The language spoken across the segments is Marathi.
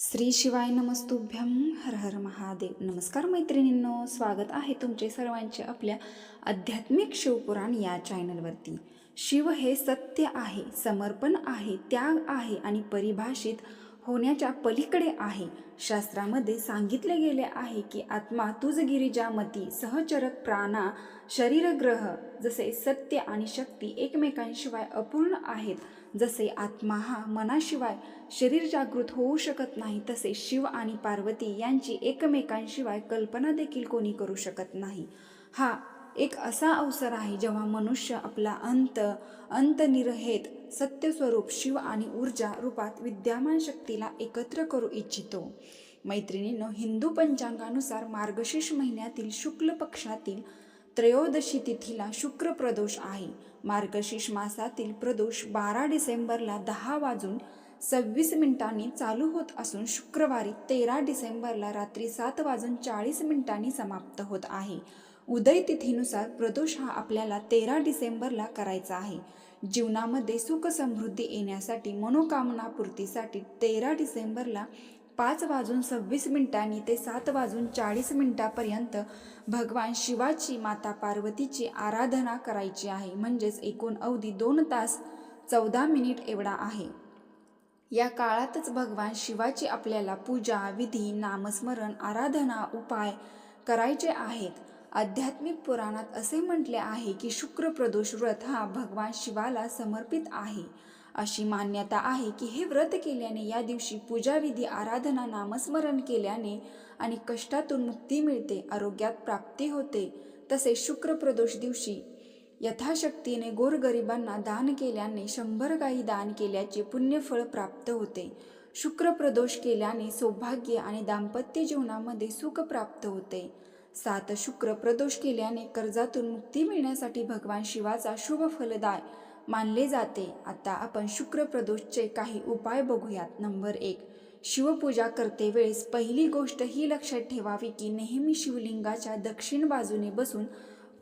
श्री शिवाय नमस्तुभ्यम हर हर महादेव. नमस्कार मैत्रिणींनो स्वागत आहे तुमचे सर्वांचे आपल्या आध्यात्मिक शिवपुराण या चॅनलवरती शिव हे सत्य आहे समर्पण आहे त्याग आहे आणि परिभाषित होण्याच्या पलीकडे आहे. शास्त्रामध्ये सांगितले गेले आहे की आत्मा तुझ गिरिजामती सहचरक प्राणा शरीरग्रह जसे सत्य आणि शक्ती एकमेकांशिवाय अपूर्ण आहेत. जसे आत्मा हा मनाशिवाय शरीर जागृत होऊ शकत नाही तसे शिव आणि पार्वती यांची एकमेकांशिवाय कल्पना देखील कोणी करू शकत नाही. हा एक असा अवसर आहे जेव्हा मनुष्य आपला अंत अंतनिरहेत सत्यस्वरूप शिव आणि ऊर्जा रूपात विद्यमान शक्तीला एकत्र करू इच्छितो. मैत्रिणीनं हिंदू पंचांगानुसार मार्गशीर्ष महिन्यातील शुक्ल पक्षातील त्रयोदशी तिथीला शुक्र प्रदोष आहे. मार्गशीर्ष मासातील प्रदोष बारा डिसेंबरला दहा वाजून सव्वीस मिनिटांनी चालू होत असून शुक्रवारी तेरा डिसेंबरला रात्री सात वाजून चाळीस मिनिटांनी समाप्त होत आहे. उदय तिथीनुसार प्रदोष हा आपल्याला तेरा डिसेंबरला करायचा आहे. जीवनामध्ये सुख समृद्धी येण्यासाठी मनोकामना पूर्तीसाठी तेरा डिसेंबरला पाच वाजून सव्वीस मिनिटांनी ते सात वाजून चाळीस मिनिटापर्यंत भगवान शिवाची माता पार्वतीची आराधना करायची आहे. म्हणजेच एकूण अवधी दोन तास चौदा मिनिट एवढा आहे. या काळातच भगवान शिवाची आपल्याला पूजा विधी नामस्मरण आराधना उपाय करायचे आहेत. आध्यात्मिक पुराणात असे म्हटले आहे की शुक्र प्रदोष व्रत हा भगवान शिवाला समर्पित आहे. अशी मान्यता आहे की हे व्रत केल्याने या दिवशी पूजाविधी आराधना नामस्मरण केल्याने आणि कष्टातून मुक्ती मिळते आरोग्यात प्राप्ती होते. तसेच शुक्र प्रदोष दिवशी यथाशक्तीने गोरगरिबांना दान केल्याने शंभर गायी दान केल्याचे पुण्यफळ प्राप्त होते. शुक्र प्रदोष केल्याने सौभाग्य आणि दाम्पत्य जीवनामध्ये सुख प्राप्त होते. सात शुक्र प्रदोष केल्याने कर्जातून मुक्ती मिळण्यासाठी भगवान शिवाचा शुभ फलदाय मानले जाते. आता आपण शुक्र प्रदोषचे काही उपाय बघूयात. नंबर एक शिवपूजा करते वेळेस पहिली गोष्ट ही लक्षात ठेवावी की नेहमी शिवलिंगाच्या दक्षिण बाजूने बसून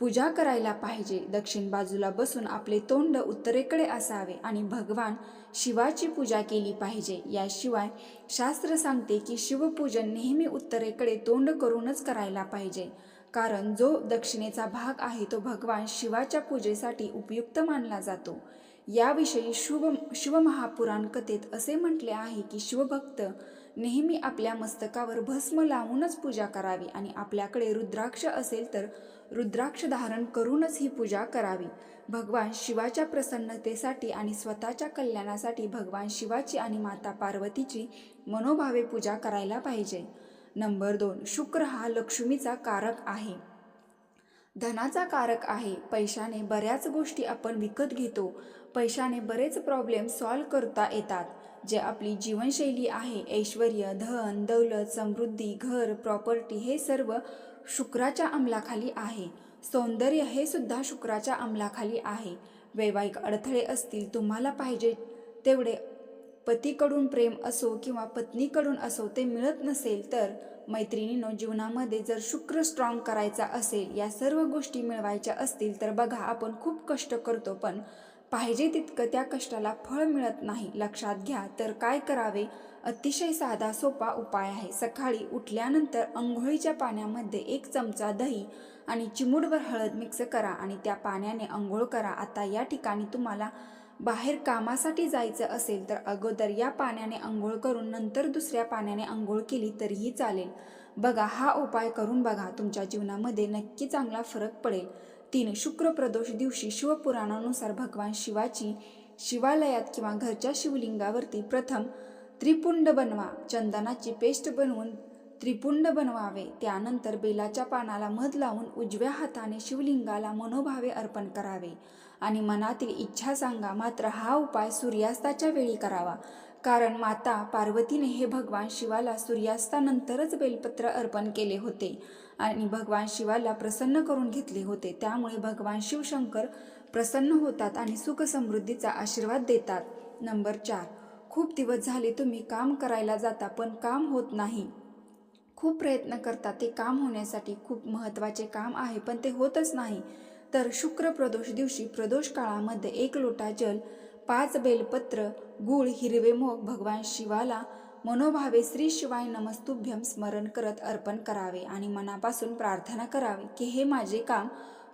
पूजा करायला पाहिजे. दक्षिण बाजूला बसून आपले तोंड उत्तरेकडे असावे आणि भगवान शिवाची पूजा केली पाहिजे. याशिवाय शास्त्र सांगते की शिवपूजन नेहमी उत्तरेकडे तोंड करूनच करायला पाहिजे. कारण जो दक्षिणेचा भाग आहे तो भगवान शिवाच्या पूजेसाठी उपयुक्त मानला जातो. याविषयी शुभ शिवमहापुराण कथेत असे म्हटले आहे की शिवभक्त नेहमी आपल्या मस्तकावर भस्म लावूनच पूजा करावी आणि आपल्याकडे रुद्राक्ष असेल तर रुद्राक्ष धारण करूनच ही पूजा करावी. भगवान शिवाच्या प्रसन्नतेसाठी आणि स्वतःच्या कल्याणासाठी भगवान शिवाची आणि माता पार्वतीची मनोभावे पूजा करायला पाहिजे. नंबर दोन शुक्र हा लक्ष्मीचा कारक आहे. धनाचा कारक आहे. पैशाने बऱ्याच गोष्टी आपण विकत घेतो. पैशाने बरेच प्रॉब्लेम सॉल्व करता येतात. जे आपली जीवनशैली आहे ऐश्वर धन दौलत समृद्धी घर प्रॉपर्टी हे सर्व शुक्राच्या अंमलाखाली आहे. सौंदर्य हे सुद्धा शुक्राच्या अंमलाखाली आहे. वैवाहिक अडथळे असतील तुम्हाला पाहिजे तेवढे पतीकडून प्रेम असो किंवा पत्नीकडून असो ते मिळत नसेल तर मैत्रिणीनो जीवनामध्ये जर शुक्र स्ट्रॉंग करायचा असेल या सर्व गोष्टी मिळवायच्या असतील तर बघा आपण खूप कष्ट करतो पण पाहिजे तितकं त्या कष्टाला फळ मिळत नाही. लक्षात घ्या तर काय करावे? अतिशय साधा सोपा उपाय आहे. सकाळी उठल्यानंतर अंघोळीच्या पाण्यामध्ये एक चमचा दही आणि चिमूडभर हळद मिक्स करा आणि त्या पाण्याने अंघोळ करा. आता या ठिकाणी तुम्हाला बाहेर कामासाठी जायचं असेल तर अगोदर या पाण्याने अंघोळ करून नंतर दुसऱ्या पाण्याने आंघोळ केली तरीही चालेल. बघा हा उपाय करून बघा. तुमच्या जीवनामध्ये नक्की चांगला फरक पडेल. तीन शुक्र प्रदोष दिवशी शिवपुराणानुसार भगवान शिवाची शिवालयात किंवा घरच्या शिवलिंगावरती प्रथम त्रिपुंड बनवा चंदनाची पेस्ट बनवून त्रिपुंड बनवावे. त्यानंतर बेलाच्या पानाला मध लावून उजव्या हाताने शिवलिंगाला मनोभावे अर्पण करावे. आणि मनातील इच्छा सांगा मात्र हा उपाय सूर्यास्ताच्या वेळी करावा. कारण माता पार्वतीने हे भगवान शिवाला सूर्यास्तानंतरच बेलपत्र अर्पण केले होते आणि भगवान शिवाला प्रसन्न करून घेतले होते. त्यामुळे भगवान शिवशंकर प्रसन्न होतात आणि सुख समृद्धीचा आशीर्वाद देतात. नंबर चार खूप दिवस झाले तुम्ही काम करायला जाता पण काम होत नाही. खूप प्रयत्न करता ते काम होण्यासाठी खूप महत्त्वाचे काम आहे पण ते होतच नाही. तर शुक्र प्रदोष दिवशी प्रदोष काळामध्ये एक लोटा जल पाच बेलपत्र गूळ हिरवे मोग भगवान शिवाला मनोभावे श्री शिवाय नमस्तुभ्यम स्मरण करत अर्पण करावे आणि मनापासून प्रार्थना करावी की हे माझे काम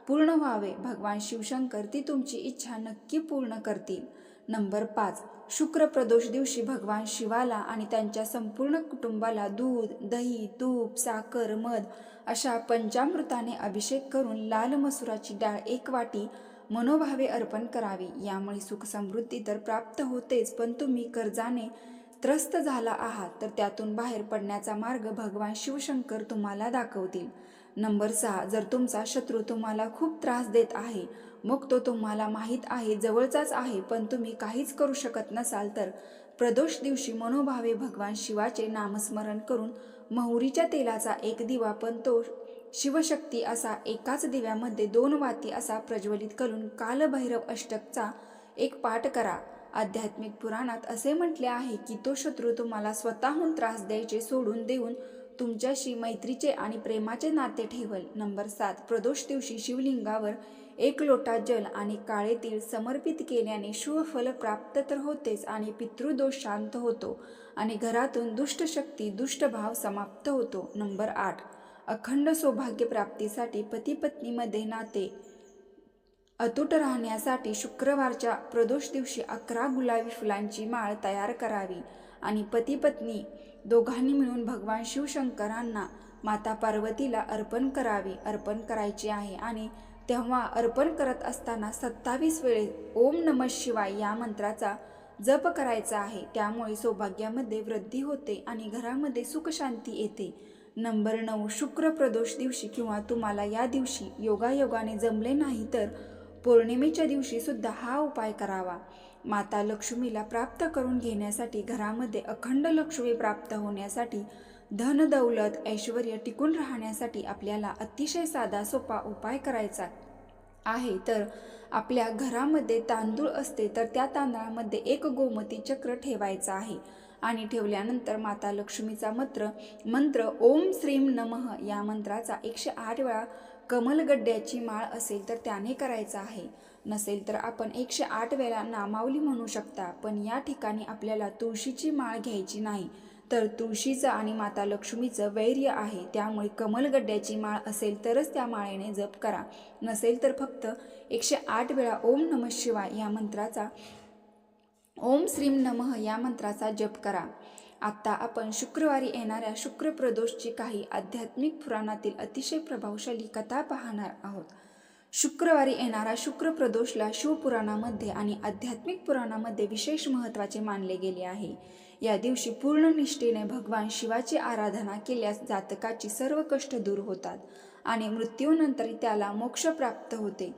पूर्ण व्हावे. भगवान शिवशंकर ती तुमची इच्छा नक्की पूर्ण करतील. नंबर पाच. शुक्र प्रदोष दिवशी भगवान शिवाला आणि त्यांच्या संपूर्ण कुटुंबाला दूध दही तूप साखर मध अशा पंचामृताने अभिषेक करून लाल मसुराची डाळ एक वाटी मनोभावे अर्पण करावी. यामुळे सुख समृद्धी तर प्राप्त होतेच पण तुम्ही कर्जाने त्रस्त झाला आहात तर त्यातून बाहेर पडण्याचा मार्ग भगवान शिवशंकर तुम्हाला दाखवतील. नंबर सहा जर तुमचा शत्रू तुम्हाला खूप त्रास देत आहे मग तो तुम्हाला माहीत आहे जवळचाच आहे पण तुम्ही काहीच करू शकत नसाल तर प्रदोष दिवशी मनोभावे भगवान शिवाचे नामस्मरण करून महुरीच्या तेलाचा एक दिवा पण तो शिवशक्ती असा एकाच दिव्यामध्ये दोन वाती असा प्रज्वलित करून कालभैरव अष्टकचा एक पाठ करा. आध्यात्मिक पुराणात असे म्हटले आहे की तो शत्रू तुम्हाला स्वतःहून त्रास द्यायचे सोडून देऊन तुमच्याशी मैत्रीचे आणि प्रेमाचे नाते ठेवल. नंबर सात. प्रदोष दिवशी शिवलिंगावर एक लोटा जल आणि काळे तीळ समर्पित केल्याने शुभफल प्राप्त तर होतेच आणि पितृदोष शांत होतो आणि घरातून दुष्टशक्ती दुष्टभाव समाप्त होतो. नंबर आठ. अखंड सौभाग्य प्राप्तीसाठी पतीपत्नीमध्ये नाते. अतूट राहण्यासाठी शुक्रवारच्या प्रदोष दिवशी अकरा गुलाबी फुलांची माळ तयार करावी आणि पतीपत्नी दोघांनी मिळून भगवान शिवशंकरांना माता पार्वतीला अर्पण करावी. अर्पण करायचे आहे आणि तेव्हा अर्पण करत असताना सत्तावीस वेळेस ओम नम शिवाय या मंत्राचा जप करायचा आहे. त्यामुळे सौभाग्यामध्ये वृद्धी होते आणि घरामध्ये सुखशांती येते. नंबर नऊ शुक्र प्रदोष दिवशी किंवा तुम्हाला या दिवशी योगायोगाने जमले नाही तर पौर्णिमेच्या दिवशी सुद्धा हा उपाय करावा. माता लक्ष्मीला प्राप्त करून घेण्यासाठी घरामध्ये अखंड लक्ष्मी प्राप्त होण्यासाठी धन दौलत ऐश्वर टिकून राहण्यासाठी आपल्याला अतिशय साधा सोपा उपाय करायचा आहे. तर आपल्या घरामध्ये तांदूळ असते तर त्या तांदळामध्ये एक गोमती चक्र ठेवायचं आहे. आणि ठेवल्यानंतर माता लक्ष्मीचा मंत्र मंत्र ओम श्रीम नमः या मंत्राचा एकशे आठ वेळा कमलगड्ड्याची माळ असेल तर त्याने करायचा आहे. नसेल तर आपण एकशे आठ वेळा नामावली म्हणू शकता पण या ठिकाणी आपल्याला तुळशीची माळ घ्यायची नाही. तर तुळशीचं आणि माता लक्ष्मीचं वैर्य आहे. त्यामुळे कमलगड्ड्याची माळ असेल तरच त्या माळेने जप करा. नसेल तर फक्त एकशे आठ वेळा ओम नम शिवाय या मंत्राचा ओम श्रीम नमः या मंत्राचा जप करा. आत्ता आपण शुक्रवारी येणाऱ्या शुक्र प्रदोषची काही आध्यात्मिक पुराणातील अतिशय प्रभावशाली कथा पाहणार आहोत. शुक्रवारी येणारा शुक्र प्रदोषला शिवपुराणामध्ये आणि आध्यात्मिक पुराणामध्ये विशेष महत्त्वाचे मानले गेले आहे. या दिवशी पूर्ण निष्ठेने भगवान शिवाची आराधना केल्यास जातकाची सर्व कष्ट दूर होतात आणि मृत्यूनंतर त्याला मोक्ष प्राप्त होते.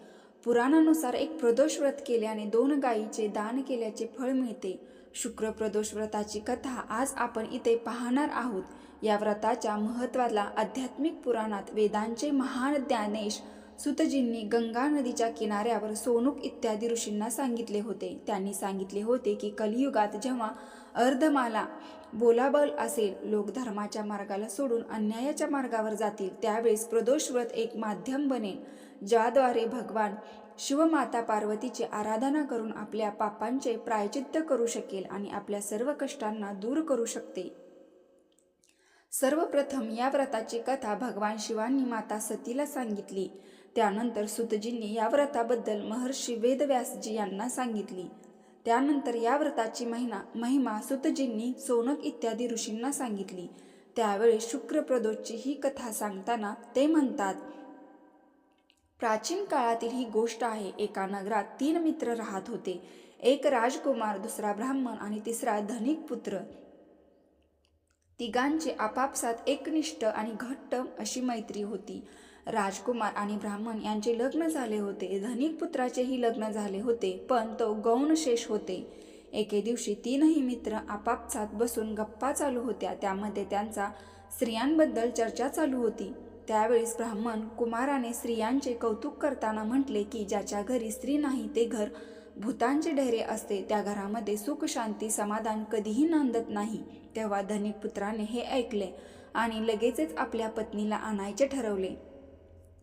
पुराणानुसार एक प्रदोष व्रत केल्याने दोन गायीचे दान केल्याचे फळ मिळते. शुक्र प्रदोष व्रताची कथा आज आपण इथे पाहणार आहोत. या व्रताच्या महत्त्वाला आध्यात्मिक पुराणात वेदांचे महान ज्ञानेश सुतजींनी गंगा नदीच्या किनाऱ्यावर सोनुक इत्यादी ऋषींना सांगितले होते. त्यांनी सांगितले होते की कलियुगात जेव्हा अर्धमाला बोलाबल असेल लोक धर्माच्या मार्गाला सोडून अन्यायाच्या मार्गावर जातील. त्यावेळेस प्रदोष व्रत एक माध्यम बनेल ज्याद्वारे भगवान शिवमाता पार्वतीची आराधना करून आपल्या पापांचे प्रायचित्त करू शकेल आणि आपल्या सर्व कष्टांना दूर करू शकते. सर्वप्रथम या व्रताची कथा भगवान शिवांनी माता सतीला सांगितली. त्यानंतर सुतजींनी या व्रताबद्दल महर्षी वेदव्यासजी यांना सांगितली. त्यानंतर या व्रताची महिना महिमा सुतजींनी सोनक इत्यादी ऋषींना सांगितली. त्यावेळी शुक्रप्रदोषची ही कथा सांगताना ते म्हणतात प्राचीन काळातील ही गोष्ट आहे. एका नगरात तीन मित्र राहत होते. एक राजकुमार दुसरा ब्राह्मण आणि तिसरा धनिक पुत्र. तिघांचे आपापसात एकनिष्ठ आणि घट्ट अशी मैत्री होती. राजकुमार आणि ब्राह्मण यांचे लग्न झाले होते. धनिक पुत्राचेही लग्न झाले होते पण तो गौणशेष होते. एके दिवशी तीनही मित्र आपापसात बसून गप्पा चालू होत्या. त्यामध्ये त्यांचा स्त्रियांबद्दल चर्चा चालू होती. त्यावेळेस ब्राह्मण कुमाराने स्त्रियांचे कौतुक करताना म्हटले की ज्याच्या घरी स्त्री नाही ते घर भूतांचे ढेरे असते त्या घरामध्ये सुख शांती समाधान कधीही नांदत नाही. तेव्हा धनिक पुत्राने हे ऐकले आणि लगेचच आपल्या पत्नीला आणायचे ठरवले.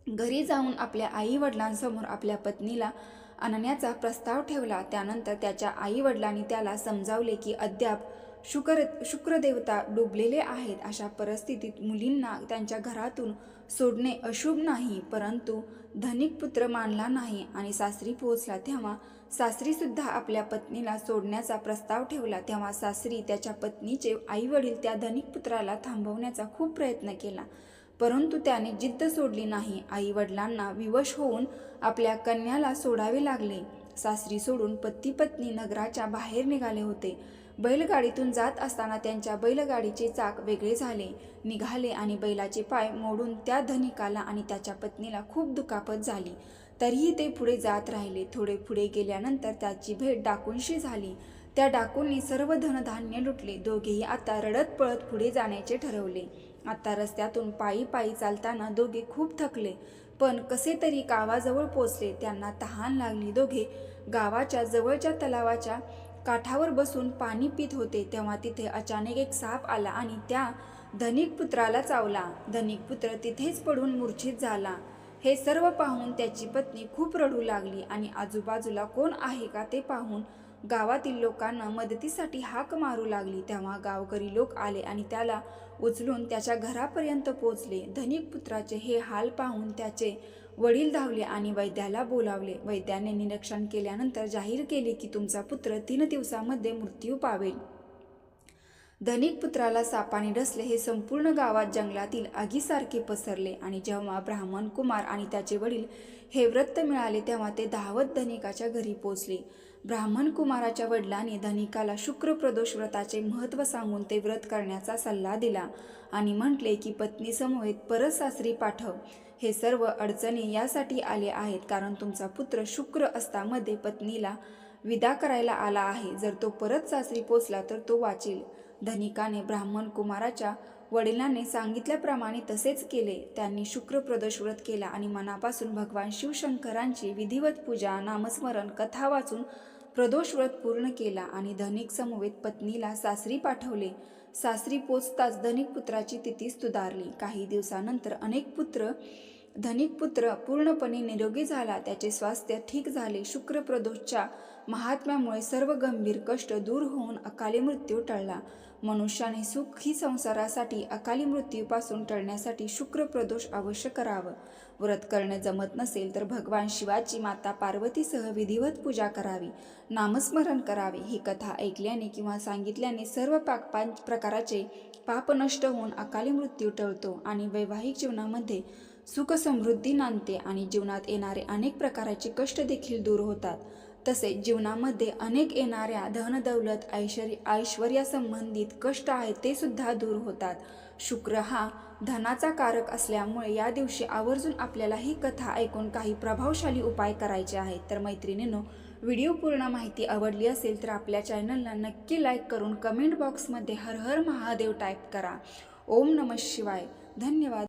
घरी जाऊन आपल्या आई वडिलांसमोर आपल्या पत्नीला आणण्याचा प्रस्ताव ठेवला. त्यानंतर त्याच्या आई वडिलांनी त्याला समजावले की अद्याप शुक्र शुक्रदेवता डुबलेले आहेत. अशा परिस्थितीत मुलींना त्यांच्या घरातून सोडणे अशुभ नाही परंतु धनिक पुत्र मानला नाही आणि सासरी पोहोचला तेव्हा सासरीसुद्धा आपल्या पत्नीला सोडण्याचा प्रस्ताव ठेवला. तेव्हा सासरी त्याच्या पत्नीचे आईवडील त्या धनिक पुत्राला थांबवण्याचा खूप प्रयत्न केला. परंतु त्याने जिद्द सोडली नाही. आई वडिलांना विवश होऊन आपल्या कन्याला सोडावे लागले. सासरी सोडून पती पत्नी नगराच्या बाहेर निघाले होते. बैलगाडीतून जात असताना त्यांच्या बैलगाडीचे चाक वेगळे झाले. निघाले आणि बैलाचे पाय मोडून त्या धनिकाला आणि त्याच्या पत्नीला खूप दुखापत झाली. तरीही ते पुढे जात राहिले. थोडे पुढे गेल्यानंतर त्याची भेट डाकूंशी झाली. त्या डाकूंनी सर्व धनधान्य लुटले. दोघेही आता रडत पळत पुढे जाण्याचे ठरवले. आता रस्त्यातून पायी पायी चालताना दोघे खूप थकले. पण कसे तरी गावाजवळ पोचले. त्यांना तहान लागली. दोघे गावाच्या जवळच्या तलावाच्या काठावर बसून पाणी पित होते तेव्हा तिथे अचानक एक साप आला आणि त्या धनिक पुत्राला चावला. धनिक पुत्र तिथेच पडून मूर्छित झाला. हे सर्व पाहून त्याची पत्नी खूप रडू लागली आणि आजूबाजूला कोण आहे का ते पाहून गावातील लोकांना मदतीसाठी हाक मारू लागली. तेव्हा गावकरी लोक आले आणि त्याला उचलून त्याच्या घरापर्यंत पोचले. धनिक पुत्राचे हे हाल पाहून त्याचे वडील धावले आणि वैद्याला बोलावले. वैद्याने निरीक्षण केल्यानंतर जाहीर केले की तुमचा पुत्र तीन दिवसामध्ये मृत्यू पावेल. धनिक पुत्राला सापाने डसले हे संपूर्ण गावात जंगलातील आगीसारखे पसरले आणि जेव्हा ब्राह्मण कुमार आणि त्याचे वडील हे व्रत मिळाले तेव्हा ते धावत धनिकाच्या घरी पोचले. ब्राह्मण कुमाराच्या वडिलांनी धनिकाला शुक्र प्रदोष व्रताचे महत्त्व सांगून ते व्रत करण्याचा सल्ला दिला आणि म्हटले की पत्नीसमवेत परत सासरी पाठव. हे सर्व अडचणी यासाठी आले आहेत कारण तुमचा पुत्र शुक्र असतामध्ये पत्नीला विदा करायला आला आहे. जर तो परत सासरी पोचला तर तो वाचेल. धनिकाने ब्राह्मण कुमाराच्या वडिलांनी सांगितल्याप्रमाणे तसेच केले. त्यांनी शुक्र प्रदोष व्रत केला आणि मनापासून भगवान शिवशंकरांची विधिवत पूजा नामस्मरण कथा वाचून प्रदोष व्रत पूर्ण केला आणि धनिक समवेत पत्नीला सासरी पाठवले. सासरी पोचताच धनिक पुत्राची तिथी सुधारली. काही दिवसानंतर अनेक पुत्र धनिक पुत्र पूर्णपणे निरोगी झाला त्याचे स्वास्थ्य ठीक झाले. शुक्र प्रदोषच्या महात्म्यामुळे सर्व गंभीर कष्ट दूर होऊन अकाली मृत्यू टळला. मनुष्याने सुखी संसारासाठी अकाली मृत्यूपासून टळण्यासाठी शुक्र प्रदोष अवश्य करावं. व्रत करणे जमत नसेल तर भगवान शिवाची माता पार्वतीसह विधिवत पूजा करावी. नामस्मरण करावे. ही कथा ऐकल्याने किंवा सांगितल्याने सर्व पाकपा प्रकाराचे पाप नष्ट होऊन अकाली मृत्यू टळतो आणि वैवाहिक जीवनामध्ये सुख समृद्धी नांदते आणि जीवनात येणारे अनेक प्रकारचे कष्ट देखील दूर होतात. तसेच जीवनामध्ये अनेक येणाऱ्या धनदौलत ऐश्वर्य ऐश्वर्यासंबंधित कष्ट आहेत ते सुद्धा दूर होतात. शुक्र हा धनाचा कारक असल्यामुळे या दिवशी आवर्जून आपल्याला ही कथा ऐकून काही प्रभावशाली उपाय करायचे आहेत. तर मैत्रिणींनो व्हिडिओ पूर्ण माहिती आवडली असेल तर आपल्या चॅनलला नक्की लाईक करून कमेंट बॉक्समध्ये हर हर महादेव टाईप करा. ओम नम शिवाय. धन्यवाद.